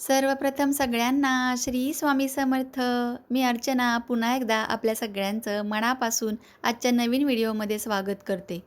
सर्वप्रथम सगळ्यांना श्री स्वामी समर्थ. मी अर्चना पुन्हा एकदा आपल्या सगळ्यांचं मनापासून आजच्या नवीन व्हिडिओमध्ये स्वागत करते.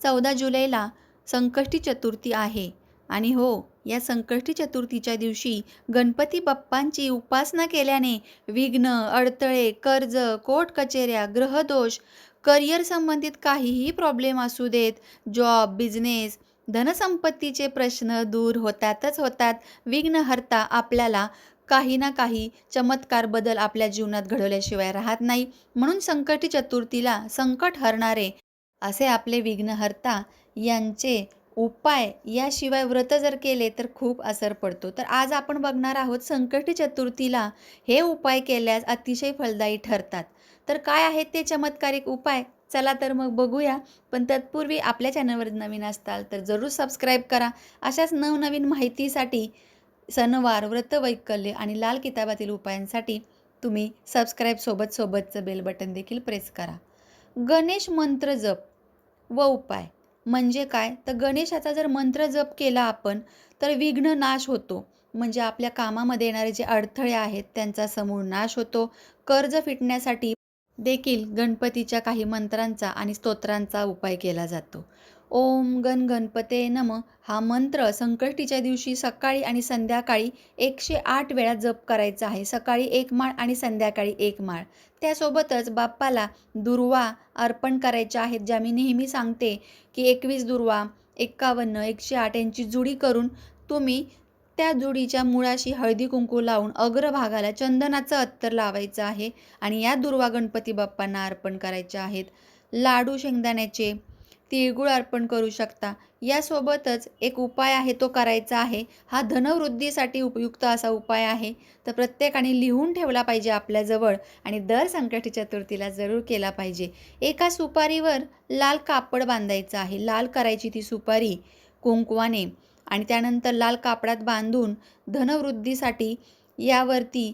चौदा जुलैला संकष्टी चतुर्थी आहे. आणि हो या संकष्टी चतुर्थीच्या दिवशी गणपती बाप्पांची उपासना केल्याने विघ्न अडथळे कर्ज कोर्ट कचेऱ्या ग्रहदोष करिअर संबंधित काहीही प्रॉब्लेम असू देत जॉब बिझनेस धनसंपत्तीचे प्रश्न दूर होतातच होतात. विघ्नहर्ता आपल्याला काही ना काही चमत्कार बदल आपल्या जीवनात घडवल्याशिवाय राहत नाही. म्हणून संकटी चतुर्थीला संकट हरणारे असे आपले विघ्नहर्ता यांचे उपाय याशिवाय व्रत जर केले तर खूप असर पडतो. तर आज आपण बघणार आहोत संकटी चतुर्थीला हे उपाय केल्यास अतिशय फलदायी ठरतात. तर काय आहेत ते चमत्कारिक उपाय? चला तर मग बघूया. पण तत्पूर्वी आपल्या चॅनलवर नवीन असताल तर जरूर सबस्क्राईब करा. अशाच नवनवीन माहितीसाठी सणवार व्रतवैकल्य आणि लाल किताबातील उपायांसाठी तुम्ही सबस्क्राईब सोबत सोबतचं बेल बटन देखील प्रेस करा. गणेश मंत्र जप व उपाय म्हणजे काय? तर गणेशाचा जर मंत्र जप केला आपण तर विघ्न नाश होतो. म्हणजे आपल्या कामामध्ये येणारे जे अडथळे आहेत त्यांचा समूळ नाश होतो. कर्ज फिटण्यासाठी देखील गणपतीच्या काही मंत्रांचा आणि स्तोत्रांचा उपाय केला जातो. ओम गण गणपते नम हा मंत्र संकष्टीच्या दिवशी सकाळी आणि संध्याकाळी एकशे आठ वेळा जप करायचा आहे. सकाळी एक माळ आणि संध्याकाळी एक माळ. त्यासोबतच बाप्पाला दुर्वा अर्पण करायच्या आहेत ज्या मी नेहमी सांगते की एकवीस दुर्वा एक्कावन्न एकशे आठ यांची जुडी करून तुम्ही त्या जुडीच्या मुळाशी हळदी कुंकू लावून अग्रभागाला चंदनाचं अत्तर लावायचं आहे आणि या दुर्वा गणपती बाप्पांना अर्पण करायचे आहेत. लाडू शेंगदाण्याचे तिळगुळ अर्पण करू शकता. यासोबतच एक उपाय आहे तो करायचा आहे. हा धनवृद्धीसाठी उपयुक्त असा उपाय आहे. तर प्रत्येकाने लिहून ठेवला पाहिजे आपल्याजवळ आणि दर संकटी चतुर्थीला जरूर केला पाहिजे. एका सुपारीवर लाल कापड बांधायचं आहे. लाल करायची ती सुपारी कुंकवाने आणि त्यानंतर लाल कापडात बांधून धनवृद्धीसाठी यावरती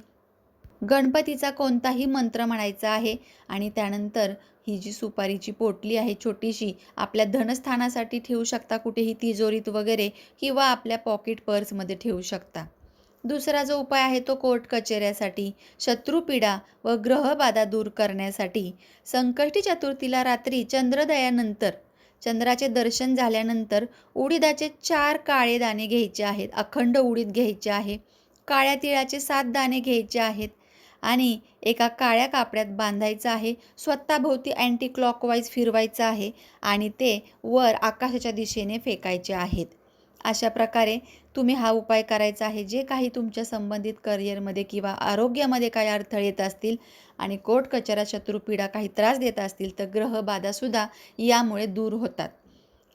गणपतीचा कोणताही मंत्र म्हणायचा आहे. आणि त्यानंतर ही जी सुपारीची पोटली आहे छोटीशी आपल्या धनस्थानासाठी ठेवू शकता कुठेही तिजोरीत वगैरे किंवा आपल्या पॉकेट पर्समध्ये ठेवू शकता. दुसरा जो उपाय आहे तो कोर्ट कचेऱ्यासाठी शत्रुपीडा व ग्रहबाधा दूर करण्यासाठी संकष्टी चतुर्थीला रात्री चंद्रदयानंतर चंद्राचे दर्शन झाल्यानंतर उडीदाचे चार काळे दाणे घ्यायचे आहेत अखंड उडीद घ्यायचे आहे काळ्या तिळाचे सात दाणे घ्यायचे आहेत आणि एका काळ्या कापड्यात बांधायचं आहे स्वतःभोवती अँटी क्लॉकवाईज फिरवायचं आहे आणि ते वर आकाशाच्या दिशेने फेकायचे आहेत. अशा प्रकारे तुम्ही हा उपाय करायचा आहे. जे काही तुमच्या संबंधित करिअरमध्ये किंवा आरोग्यामध्ये काही अडथळे येत असतील आणि कोट कचरा शत्रुपीडा काही त्रास देत असतील तर ग्रहबाधासुद्धा यामुळे दूर होतात.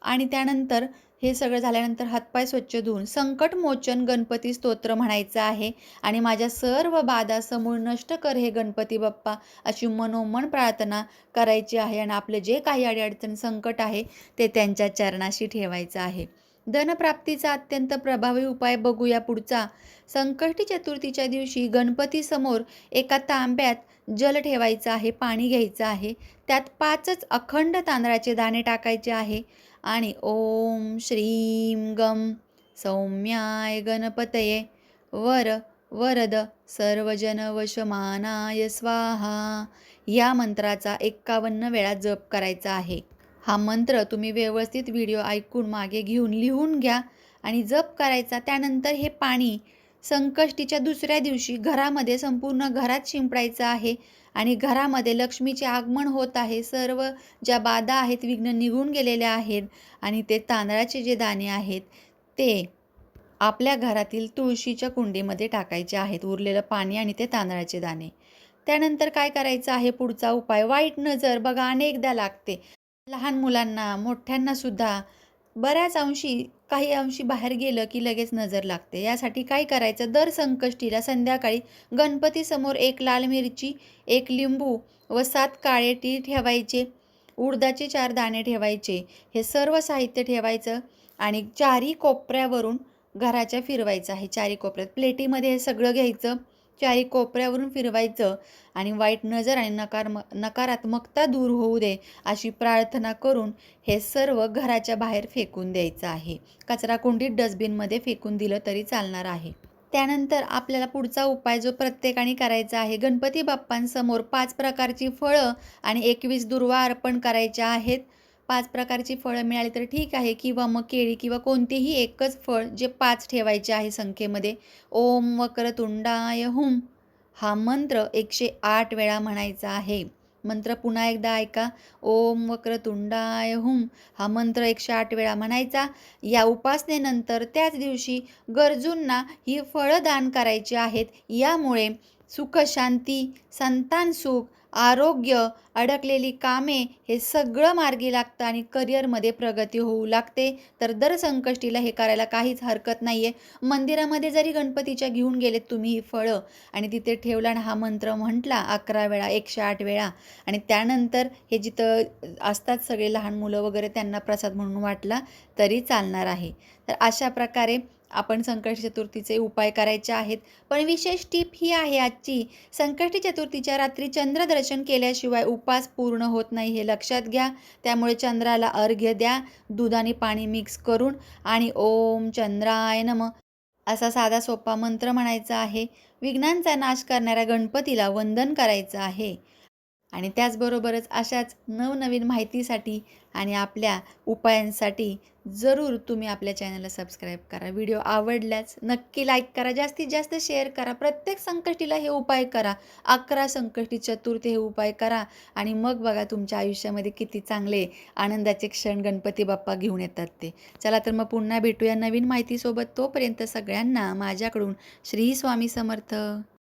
आणि त्यानंतर हे सगळं झाल्यानंतर हातपाय स्वच्छ धुवून संकटमोचन गणपती स्तोत्र म्हणायचं आहे. आणि माझ्या सर्व बाधा समूळ नष्ट कर हे गणपती बाप्पा अशी मनोमन प्रार्थना करायची आहे. आणि आपले जे काही अडीअडचण संकट आहे ते त्यांच्या चरणाशी ठेवायचं आहे. धनप्राप्तीचा अत्यंत प्रभावी उपाय बघूया पुढचा. संकष्टी चतुर्थीच्या दिवशी गणपतीसमोर एका तांब्यात जल ठेवायचं आहे पाणी घ्यायचं आहे. त्यात पाचच अखंड तांदळाचे दाणे टाकायचे आहे. आणि ओम श्रीम गम सौम्याय गणपतये. वर वरद सर्वजन वशमानाय स्वाहा. या मंत्राचा एक्कावन्न वेळा जप करायचा आहे. हा मंत्र तुम्ही व्यवस्थित व्हिडिओ ऐकून मागे घेऊन लिहून घ्या आणि जप करायचा. त्यानंतर हे पाणी संकष्टीच्या दुसऱ्या दिवशी घरामध्ये संपूर्ण घरात शिंपडायचं आहे आणि घरामध्ये लक्ष्मीचे आगमन होत आहे. सर्व ज्या बाधा आहेत विघ्न निघून गेलेल्या आहेत आणि ते तांदळाचे जे दाणे आहेत ते आपल्या घरातील तुळशीच्या कुंडीमध्ये टाकायचे आहेत. उरलेलं पाणी आणि ते तांदळाचे दाणे. त्यानंतर काय करायचं आहे? पुढचा उपाय. वाईट नजर बघा अनेकदा लागते. लहान मुलांना मोठ्यांना सुद्धा बऱ्याच अंशी काही अंशी बाहेर गेलं की लगेच नजर लागते. यासाठी काय करायचं? दर संकष्टीला संध्याकाळी गणपतीसमोर एक लाल मिरची एक लिंबू व सात काळे टी ठेवायचे. उडदाचे चार दाणे ठेवायचे. हे सर्व साहित्य ठेवायचं आणि चारी कोपऱ्यावरून घराच्या फिरवायचं आहे. चारी कोपऱ्यात प्लेटीमध्ये हे सगळं घ्यायचं. चारी कोपऱ्यावरून फिरवायचं आणि वाईट नजर आणि नकार नकारात्मकता दूर होऊ दे अशी प्रार्थना करून हे सर्व घराच्या बाहेर फेकून द्यायचं आहे. कचरा कुंडीत डस्टबिनमध्ये फेकून दिलं तरी चालणार आहे. त्यानंतर आपल्याला पुढचा उपाय जो प्रत्येकाने करायचा आहे गणपती बाप्पांसमोर पाच प्रकारची फळं आणि एकवीस दुर्वा अर्पण करायच्या आहेत. पाच प्रकारची फळं मिळाली तर ठीक आहे किंवा मग केळी किंवा कोणतेही एकच फळ जे पाच ठेवायचे आहे संख्येमध्ये. ओम वक्रतुंडाय हुम हा मंत्र एकशे आठ वेळा म्हणायचा आहे. मंत्र पुन्हा एकदा ऐका. ओम वक्रतुंडाय हुम हा मंत्र एकशे आठ वेळा म्हणायचा. या उपासनेनंतर त्याच दिवशी गरजूंना ही फळं दान करायची आहेत. यामुळे सुख शांती संतान सुख आरोग्य अडकलेली कामे हे सगळं मार्गी लागतं आणि करिअरमध्ये प्रगती होऊ लागते. तर दर संकष्टीला हे करायला काहीच हरकत नाही आहे मंदिरामध्ये जरी गणपतीच्या घेऊन गेलेत तुम्ही ही फळं. आणि तिथे ठेवला आणि हा मंत्र म्हटला अकरा वेळा एकशे आठ वेळा. आणि त्यानंतर हे जिथं असतात सगळे लहान मुलं वगैरे त्यांना प्रसाद म्हणून वाटला तरी चालणार आहे. तर अशा प्रकारे आपण संकष्ट चतुर्थीचे उपाय करायचे आहेत. पण विशेष टीप ही आहे आजची. संकष्ट चतुर्थीच्या रात्री चंद्रदर्शन केल्याशिवाय उपास पूर्ण होत नाही हे लक्षात घ्या. त्यामुळे चंद्राला अर्घ्य द्या. दूध आणि पाणी मिक्स करून आणि ओम चंद्राय नम असा साधा सोपा मंत्र म्हणायचा आहे. विघ्नांचा नाश करणाऱ्या गणपतीला वंदन करायचं आहे. आणि त्याचबरोबरच अशाच नवनवीन माहितीसाठी आणि आपल्या उपायांसाठी जरूर तुम्ही आपल्या चॅनलला सबस्क्राईब करा. व्हिडिओ आवडल्यास नक्की लाईक करा जास्तीत जास्त शेअर करा प्रत्येक संकष्टीला हे उपाय करा अकरा संकष्टी चतुर्थी हे उपाय करा आणि मग बघा तुमच्या आयुष्यामध्ये किती चांगले आनंदाचे क्षण गणपती बाप्पा घेऊन येतात ते. चला तर मग पुन्हा भेटूया नवीन माहितीसोबत. तोपर्यंत सगळ्यांना माझ्याकडून श्री स्वामी समर्थ.